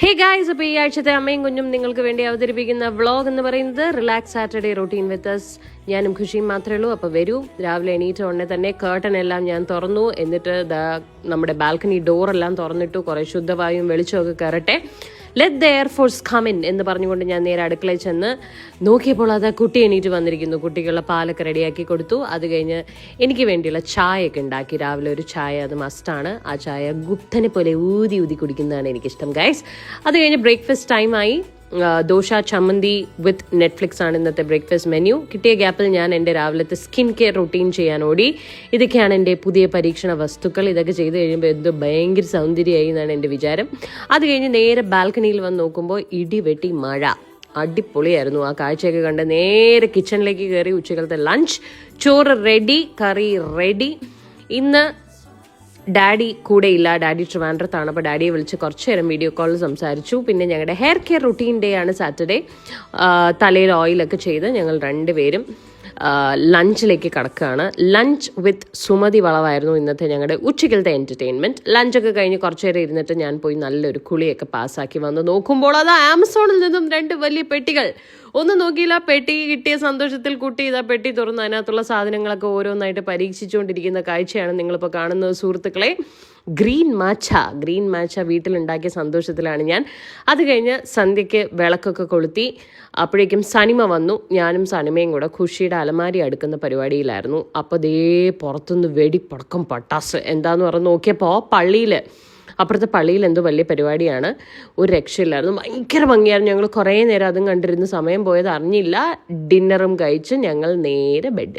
Hey guys അപ്പോൾ ഈ ആഴ്ചത്തെ അമ്മയും കുഞ്ഞും നിങ്ങൾക്ക് വേണ്ടി അവതരിപ്പിക്കുന്ന വ്ളോഗ് എന്ന് പറയുന്നത് റിലാക്സ് സാറ്റർഡേ റൊട്ടീൻ വിത്ത് ഞാനും ഖുഷിയും മാത്രമേ ഉള്ളൂ. അപ്പോൾ വരൂ. രാവിലെ എണീറ്റ ഉടനെ തന്നെ കേട്ടൺ എല്ലാം ഞാൻ തുറന്നു. എന്നിട്ട് നമ്മുടെ ബാൽക്കണി ഡോറെല്ലാം തുറന്നിട്ടു. കുറേ ശുദ്ധവായും വെളിച്ചമൊക്കെ കയറട്ടെ. ലെറ്റ് ദ എയർഫോഴ്സ് കമിൻ എന്ന് പറഞ്ഞുകൊണ്ട് ഞാൻ നേരെ അടുക്കളയിൽ ചെന്ന് നോക്കിയപ്പോൾ അത് കുട്ടി എണീറ്റ് വന്നിരിക്കുന്നു. കുട്ടിക്കുള്ള പാലൊക്കെ റെഡിയാക്കി കൊടുത്തു. അത് കഴിഞ്ഞ് എനിക്ക് വേണ്ടിയുള്ള ചായയൊക്കെ ഉണ്ടാക്കി. രാവിലെ ഒരു ചായ അത് മസ്റ്റാണ് ആ ചായ ഗുപ്തനെ പോലെ ഊതി ഊതി കുടിക്കുന്നതാണ് എനിക്കിഷ്ടം. ഗൈസ് അത് കഴിഞ്ഞ് ബ്രേക്ക്ഫാസ്റ്റ് ടൈമായി ദോശ ചമ്മന്തി വിത്ത് നെറ്റ്ഫ്ലിക്സ് ആണ് ഇന്നത്തെ ബ്രേക്ക്ഫാസ്റ്റ് മെനു കിട്ടിയ ഗ്യാപ്പിൽ ഞാൻ എന്റെ രാവിലത്തെ സ്കിൻ കെയർ റുട്ടീൻ ചെയ്യാൻ ഓടി. ഇതൊക്കെയാണ് എന്റെ പുതിയ പരീക്ഷണ വസ്തുക്കൾ. ഇതൊക്കെ ചെയ്ത് കഴിയുമ്പോൾ എന്തോ ഭയങ്കര സൗന്ദര്യമായി എന്നാണ് എന്റെ വിചാരം. അത് കഴിഞ്ഞ് നേരെ ബാൽക്കണിയിൽ വന്ന് നോക്കുമ്പോൾ ഇടിവെട്ടി മഴ. അടിപൊളിയായിരുന്നു. ആ കാഴ്ചയൊക്കെ കണ്ട് നേരെ കിച്ചണിലേക്ക് കയറി ഉച്ചകളത്തെ ലഞ്ച് ചോറ് റെഡി കറി റെഡി ഇന്ന് ഡാഡി കൂടെ ഇല്ല ഡാഡി ട്രിവാൻഡ്രത്താണ്. അപ്പോൾ ഡാഡിയെ വിളിച്ച് കുറച്ച് നേരം വീഡിയോ കോളിൽ സംസാരിച്ചു. പിന്നെ ഞങ്ങളുടെ ഹെയർ കെയർ റുട്ടീൻ ഡേ ആണ് സാറ്റർഡേ തലയിൽ ഓയിലൊക്കെ ചെയ്ത് ഞങ്ങൾ രണ്ടുപേരും ലഞ്ചിലേക്ക് കടക്കുകയാണ്. ലഞ്ച് വിത്ത് സുമതി വളവായിരുന്നു ഇന്നത്തെ ഞങ്ങളുടെ ഉച്ചയ്ക്കലത്തെ എന്റർടൈൻമെന്റ് ലഞ്ചൊക്കെ കഴിഞ്ഞ് കുറച്ച് നേരം ഇരുന്നിട്ട് ഞാൻ പോയി നല്ലൊരു കുളിയൊക്കെ പാസ്സാക്കി വന്ന് നോക്കുമ്പോൾ അത് ആമസോണിൽ നിന്നും രണ്ട് വലിയ പെട്ടികൾ ഒന്ന് നോക്കിയില്ല പെട്ടി കിട്ടിയ സന്തോഷത്തിൽ കുട്ടി ഇതാ പെട്ടി തുറന്ന് അതിനകത്തുള്ള സാധനങ്ങളൊക്കെ ഓരോന്നായിട്ട് പരീക്ഷിച്ചുകൊണ്ടിരിക്കുന്ന കാഴ്ചയാണ് നിങ്ങളിപ്പോൾ കാണുന്നത് സുഹൃത്തുക്കളെ. ഗ്രീൻ മാച്ച ഗ്രീൻ മാച്ച വീട്ടിലുണ്ടാക്കിയ സന്തോഷത്തിലാണ് ഞാൻ. അത് കഴിഞ്ഞ് സന്ധ്യയ്ക്ക് വിളക്കൊക്കെ കൊളുത്തി അപ്പോഴേക്കും സനിമ വന്നു. ഞാനും സനിമയും കൂടെ ഖുഷിയുടെ അലമാരി അടുക്കുന്ന പരിപാടിയിലായിരുന്നു. അപ്പോൾ ദേ പുറത്തുനിന്ന് വെടിപ്പടക്കം പട്ടാസ് എന്താന്ന് പറഞ്ഞ് നോക്കിയപ്പോൾ പള്ളിയിൽ അപ്പുറത്തെ പള്ളിയിൽ എന്തോ വലിയ പരിപാടിയാണ്. ഒരു രക്ഷയില്ലായിരുന്നു. ഭയങ്കര ഭംഗിയായിരുന്നു. ഞങ്ങൾ കുറേ നേരം അതും കണ്ടിരുന്ന്. സമയം പോയത് അറിഞ്ഞില്ല. ഡിന്നറും കഴിച്ച് ഞങ്ങൾ നേരെ ബെഡിൽ.